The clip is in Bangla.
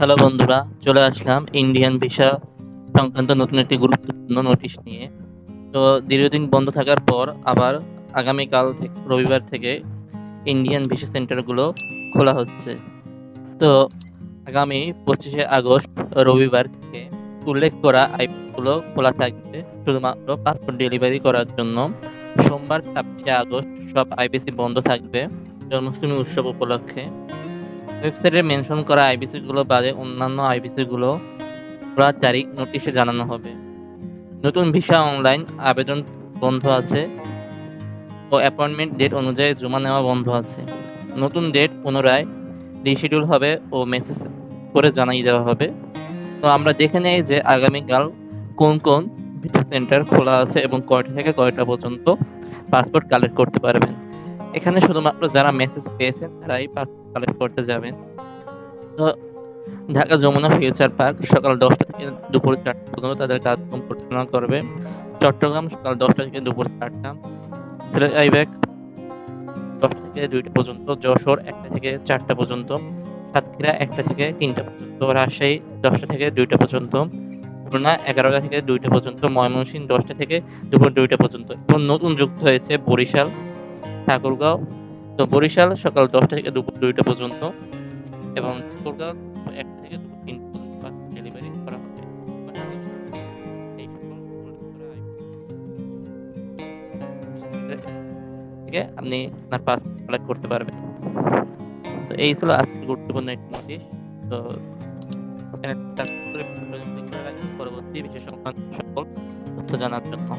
হ্যালো বন্ধুরা, চলে আসলাম ইন্ডিয়ান ভিসা সংক্রান্ত নতুন একটি গুরুত্বপূর্ণ নোটিশ নিয়ে। তো দীর্ঘদিন বন্ধ থাকার পর আবার আগামীকাল থেকে, রবিবার থেকে ইন্ডিয়ান ভিসা সেন্টারগুলো খোলা হচ্ছে। তো আগামী পঁচিশে আগস্ট, রবিবার থেকে উল্লেখ করা আইপিসগুলো খোলা থাকবে। শুধুমাত্র পাসপোর্ট ডেলিভারি করার জন্য সোমবার ছাব্বিশে আগস্ট সব আইপিসি বন্ধ থাকবে। জন্মাষ্টমী উৎসব উপলক্ষে। ওয়েবসাইটে মেনশন করা আইবিসি গুলো বাদে অন্যান্য আইবিসি গুলো খোলার তারিখ নোটিশে জানানো হবে। নতুন ভিসা অনলাইন আবেদন বন্ধ আছে ও অ্যাপয়েন্টমেন্ট ডেট অনুযায়ী জমা নেওয়া বন্ধ আছে। নতুন ডেট পুনরায় রিশিডিউল হবে ও মেসেজ করে জানিয়ে দেওয়া হবে। তো আমরা দেখে নেই যে আগামীকাল কোন কোন ভিসা সেন্টার খোলা আছে এবং কয়টা থেকে কয়টা পর্যন্ত পাসপোর্ট কালেক্ট করতে পারবেন। এখানে শুধুমাত্র যারা মেসেজ পেয়েছেন, তারাই কালেক্ট করতে যাবেন। তো ঢাকা যমুনা ফিউচার পার্ক সকাল দশটা থেকে দুপুর চারটা পর্যন্ত তাদের কার্যক্রম পরিচালনা করবে। চট্টগ্রাম সকাল দশটা থেকে দুপুর চারটা। সিলেট আইব্যাক দশটা থেকে দুইটা পর্যন্ত। যশোর একটা থেকে চারটা পর্যন্ত। সাতক্ষীরা একটা থেকে তিনটা পর্যন্ত। রাজশাহী দশটা থেকে দুইটা পর্যন্ত। খুলনা এগারোটা থেকে দুইটা পর্যন্ত। ময়মনসিংহ দশটা থেকে দুপুর দুইটা পর্যন্ত। এবং নতুন যুক্ত হয়েছে বরিশাল ঠাকুরগাঁও। তো বরিশাল সকাল দশটা থেকে দুপুর দুইটা পর্যন্ত এবং ঠাকুরগাঁও একটা থেকে দুপুর পর্যন্ত ডেলিভারি করা হবে। থেকে আপনি আপনার পাসপোর্ট কালেক্ট করতে পারবেন। তো এই ছিল আজকের গুরুত্বপূর্ণ একটি নোটিশ। তো পরবর্তী বিশেষ সংক্রান্ত সকল তথ্য জানার জন্য।